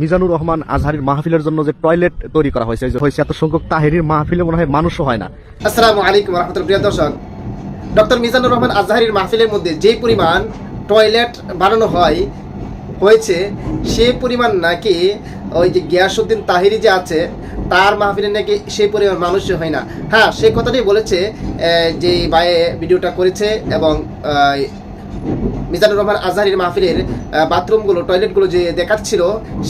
মিজানুর রহমান আজহারির মাহফিলের জন্য যে টয়লেট তৈরি করা হয়েছে হয়েছে, এত সংখ্যক তাহেরির মাহফিলে মনে হয় মানুষও হয় না। আসসালামু আলাইকুম রহমতুল্লাহ প্রিয় দর্শক, ডক্টর মিজানুর রহমান আজহারির মাহফিলের মধ্যে যে পরিমাণ টয়লেট বানানো হয়, হয়েছে, সে পরিমাণ নাকি ওই যে গিয়াসুদ্দিন তাহিরি যে আছে, তার মাহফিলে নাকি সেই পরিমাণ মানুষই হয় না। হ্যাঁ সেই কথাটাই বলেছে যে বায়ে ভিডিওটা করেছে এবং মিজানুর রহমান আজহারির মাহফিলের বাথরুমগুলো, টয়লেটগুলো যে দেখাচ্ছিল,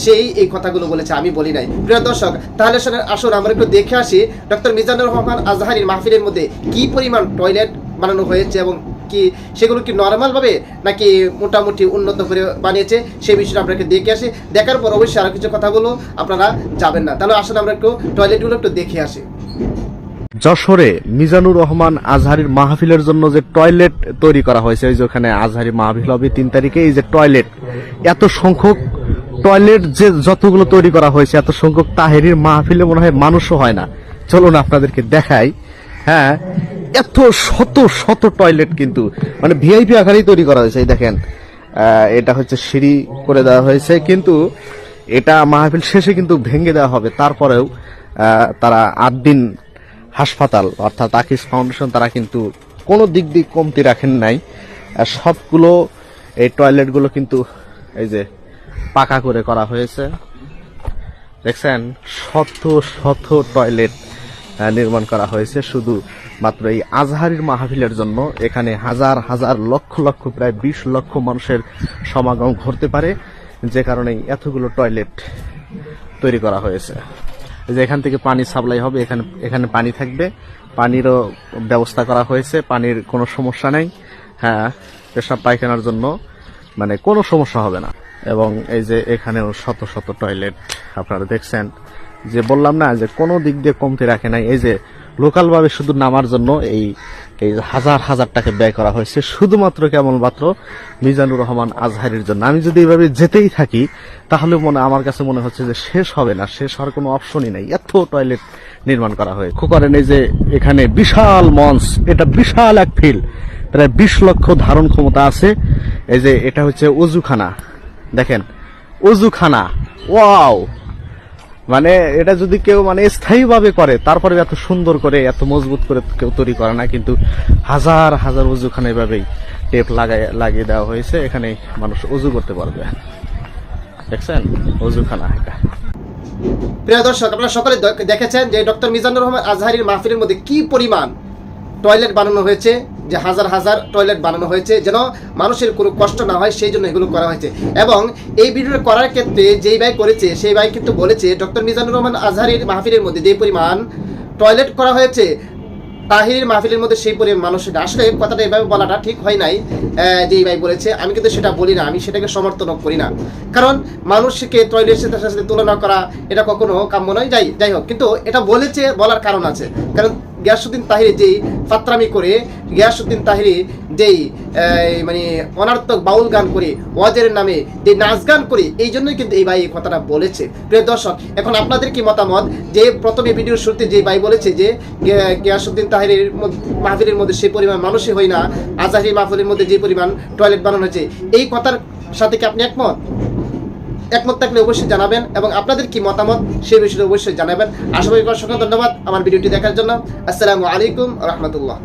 সেই এই কথাগুলো বলেছে, আমি বলি নাই। প্রিয় দর্শক, তাহলে শোনেন, আসুন, আমরা একটু দেখে আসি ডক্টর মিজানুর রহমান আজহারির মাহফিলের মধ্যে কি পরিমাণ টয়লেট বানানো হয়েছে এবং কি সেগুলো কি নর্মালভাবে নাকি মোটামুটি উন্নত করে বানিয়েছে, সেই বিষয়টা আপনাকে দেখে আসি। দেখার পর অবশ্যই আরও কিছু কথাগুলো আপনারা যাবেন না। তাহলে আসুন, আমরা একটু টয়লেটগুলো একটু দেখে আসি। যশোরে মিজানুর রহমান আজহারির মাহফিলের জন্য যে টয়লেট তৈরি করা হয়েছে ওই যে ওখানে আজহারি মাহফিল হবে তিন তারিখে, এই যে টয়লেট, এত সংখ্যক টয়লেট যে যতগুলো তৈরি করা হয়েছে, এত সংখ্যক তাহেরির মাহফিলে মনে হয় মানুষও হয় না। চলুন আপনাদেরকে দেখাই। হ্যাঁ এত শত শত টয়লেট কিন্তু মানে ভিআইপি আকারেই তৈরি করা হয়েছে, এই দেখেন। এটা হচ্ছে সিঁড়ি করে দেওয়া হয়েছে, কিন্তু এটা মাহফিল শেষে কিন্তু ভেঙে দেওয়া হবে। তারপরেও তারা আট দিন হাসপাতাল, অর্থাৎ আকিস ফাউন্ডেশন, তারা কিন্তু কোনো দিক দিক কমতি রাখেন নাই। সবগুলো এই টয়লেটগুলো কিন্তু এই যে পাকা করে করা হয়েছে। দেখছেন? শত শত টয়লেট নির্মাণ করা হয়েছে। শুধু মাত্র এই আজহারির মাহফিলের জন্য। এখানে হাজার হাজার লক্ষ লক্ষ, প্রায় বিশ লক্ষ মানুষের সমাগম ঘটতে পারে। যে কারণে এতগুলো টয়লেট তৈরি করা হয়েছে। এই যে এখান থেকে পানি সাপ্লাই হবে, এখানে এখানে পানি থাকবে। পানিরও ব্যবস্থা করা হয়েছে, পানির কোনো সমস্যা নেই। হ্যাঁ পেশাব পায়খানার জন্য মানে কোনো সমস্যা হবে না। এবং এই যে এখানেও শত শত টয়লেট, আপনারা দেখছেন। যে বললাম না যে কোনো দিক দিয়ে কমতি রাখে নাই। এই যে লোকালভাবে শুধু নামার জন্য এই এই হাজার হাজার টাকা ব্যয় করা হয়েছে। শুধুমাত্র কেবলমাত্র মিজানুর রহমান আজহারির জন্য। আমি যদি এইভাবে যেতেই থাকি, তাহলে মনে আমার কাছে মনে হচ্ছে যে শেষ হবে না। শেষ হওয়ার কোনো অপশনই নাই। এত টয়লেট নির্মাণ করা লক্ষ্য করেন এই যে এখানে বিশাল মঞ্চ। এটা বিশাল এক ফিল্ড প্রায় বিশ লক্ষ ধারণ ক্ষমতা আছে। এই যে এটা হচ্ছে অজুখানা। দেখেন, অজুখানা। ওয়াও! মানে এটা যদি কেউ মানে স্থায়ীভাবে করে, তারপরে এত সুন্দর করে, এত মজবুত করে কেউ তৈরি করে না, কিন্তু হাজার হাজার অজুখানা এভাবেই টেপ লাগাই লাগিয়ে দেওয়া হয়েছে এখানে মানুষ অজু করতে পারবে। দেখছেন? অজুখানা এটা। প্রিয় দর্শক, আপনারা সকলে দেখেছেন যে ডক্টর মিজানুর রহমান আজহারির মাহফিলের মধ্যে কি পরিমাণ টয়লেট বানানো হয়েছে? যে হাজার হাজার টয়লেট বানানো হয়েছে, যেন মানুষের কোনো কষ্ট না হয়, সেই জন্য এগুলো করা হয়েছে। এবং এই ভিডিওটা করার ক্ষেত্রে যেই ভাই করেছে, সেই ভাই কিন্তু বলেছে, ডক্টর মিজানুর রহমান আজহারির মাহফিলের মধ্যে যে পরিমাণ টয়লেট করা হয়েছে তাহির মাহফিলের মধ্যে সেই পরিমাণ মানুষ আসলে কথাটা এভাবে বলাটা ঠিক হয় নাই যেই ভাই বলেছে। আমি কিন্তু সেটা বলি না, আমি সেটাকে সমর্থন করি না। কারণ মানুষকে টয়লেটের সাথে সাথে তুলনা করা এটা কখনো কাম্য নয়। যাই যাই হোক, কিন্তু এটা বলেছে বলার কারণ আছে। কারণ গিয়াসুদ্দিন তাহিরি যেই ফাত্রামি করে গিয়াসুদ্দিন তাহিরি যেই মানে অনার্থক বাউল গান করে, ওয়াজের নামে যে নাচ গান করে, এই জন্যই কিন্তু এই ভাই এই কথাটা বলেছে। প্রিয় দর্শক, এখন আপনাদের কি মতামত? যে প্রথমে ভিডিওর শুরুতে যে ভাই বলেছে যে গিয়া- গিয়াসুদ্দিন তাহিরের মাহফিলের মধ্যে সেই পরিমাণ মানুষই হয় না, আজহারি মাহফিলের মধ্যে যে পরিমাণ টয়লেট বানানো হয়েছে, এই কথার সাথে কি আপনি একমত? একমত থাকলে অবশ্যই জানাবেন এবং আপনাদের কি মতামত সেই বিষয়ে অবশ্যই জানাবেন। আশা করি অসংখ্য ধন্যবাদ আমার ভিডিওটি দেখার জন্য। আসসালামু আলাইকুম রহমতুল্লাহ।